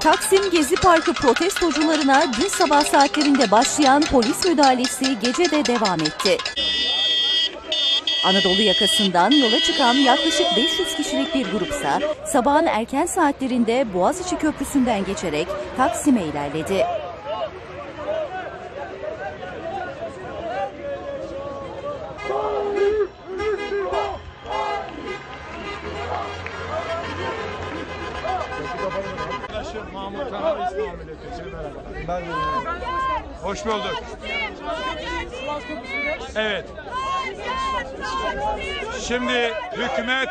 Taksim Gezi Parkı protestocularına dün sabah saatlerinde başlayan polis müdahalesi gece de devam etti. Anadolu yakasından yola çıkan yaklaşık 500 kişilik bir grupsa sabahın erken saatlerinde Boğaziçi Köprüsü'nden geçerek Taksim'e ilerledi. Mahmut Tanrı İsmail Milletvekili merhaba. Hoş bulduk. Evet. Şimdi hükümet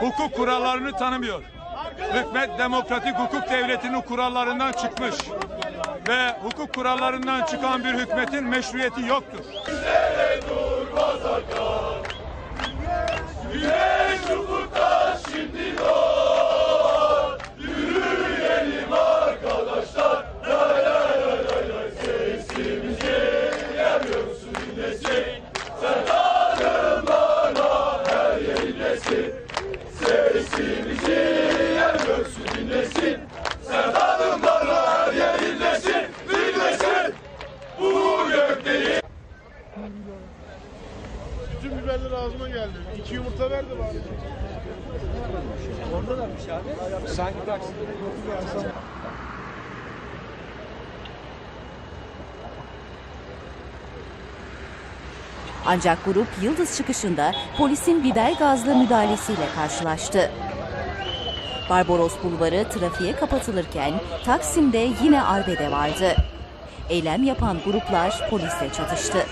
hukuk kurallarını tanımıyor. Hükümet demokratik hukuk devletinin kurallarından çıkmış. Ve hukuk kurallarından çıkan bir hükümetin meşruiyeti yoktur. Bütün biberler ağzıma geldi. İki yumurta verdi bari. Ancak grup Yıldız çıkışında polisin biber gazlı müdahalesiyle karşılaştı. Barbaros Bulvarı trafiğe kapatılırken Taksim'de yine arbede vardı. Eylem yapan gruplar polisle çatıştı.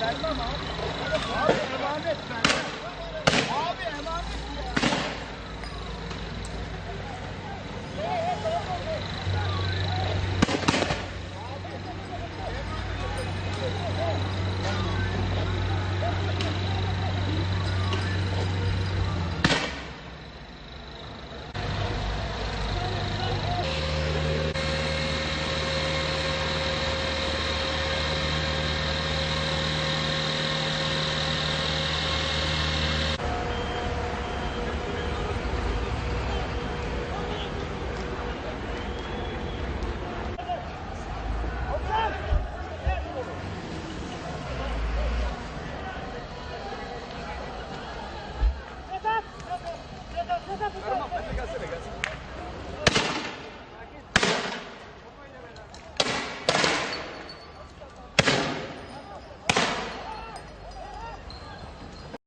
Vermem abi. Abi emanet vermem.